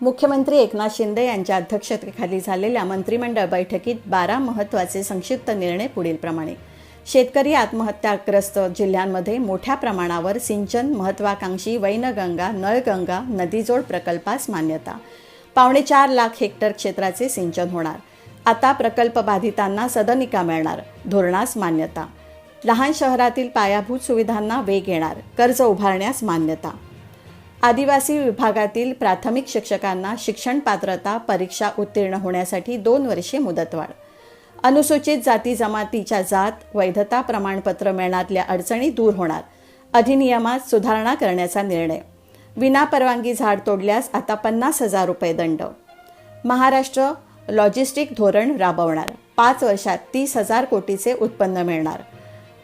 मुख्यमंत्री एकनाथ शिंदे यांच्या अध्यक्षतेखाली झालेल्या मंत्रिमंडळ बैठकीत बारा महत्त्वाचे संक्षिप्त निर्णय पुढीलप्रमाणे शेतकरी आत्महत्याग्रस्त जिल्ह्यांमध्ये मोठ्या प्रमाणावर सिंचन महत्वाकांक्षी वैनगंगा नळगंगा नदीजोड प्रकल्पास मान्यता. पावणे चार लाख हेक्टर क्षेत्राचे सिंचन होणार. आता प्रकल्प बाधितांना सदनिका मिळणार धोरणास मान्यता. लहान शहरातील पायाभूत सुविधांना वेग येणार कर्ज उभारण्यास मान्यता. आदिवासी विभागातील प्राथमिक शिक्षकांना शिक्षण पात्रता परीक्षा उत्तीर्ण होण्यासाठी दोन वर्षे मुदतवाढ. अनुसूचित जाती जमातीच्या जात वैधता प्रमाणपत्र मिळण्यातल्या अडचणी दूर होणार. अधिनियमात सुधारणा करण्याचा निर्णय. विनापरवानगी झाड तोडल्यास आता पन्नास हजार रुपये दंड. महाराष्ट्र लॉजिस्टिक धोरण राबवणार. पाच वर्षात तीस हजार कोटीचे उत्पन्न मिळणार.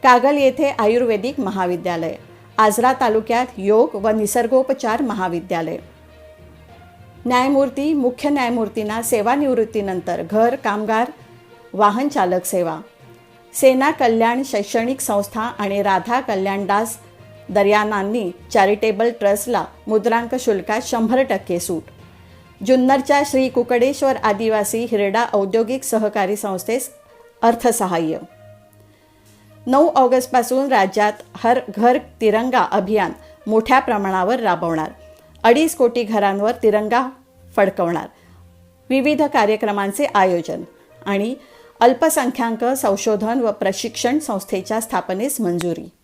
कागल येथे आयुर्वेदिक महाविद्यालय. आजरा तालुक्यात योग व निसर्गोपचार महाविद्यालय. न्यायमूर्ती मुख्य न्यायमूर्तींना सेवानिवृत्तीनंतर घर कामगार वाहन चालक सेवा. सेना कल्याण शैक्षणिक संस्था आणि राधा कल्याणदास दर्यानांनी चॅरिटेबल ट्रस्टला मुद्रांक शुल्कात शंभर टक्के सूट. जुन्नरच्या श्री कुकडेश्वर आदिवासी हिरडा औद्योगिक सहकारी संस्थेस अर्थसहाय्य. नऊ ऑगस्टपासून राज्यात हर घर तिरंगा अभियान मोठ्या प्रमाणावर राबवणार. अडीच कोटी घरांवर तिरंगा फडकवणार. विविध कार्यक्रमांचे आयोजन आणि अल्पसंख्याक संशोधन व प्रशिक्षण संस्थेच्या स्थापनेस मंजुरी.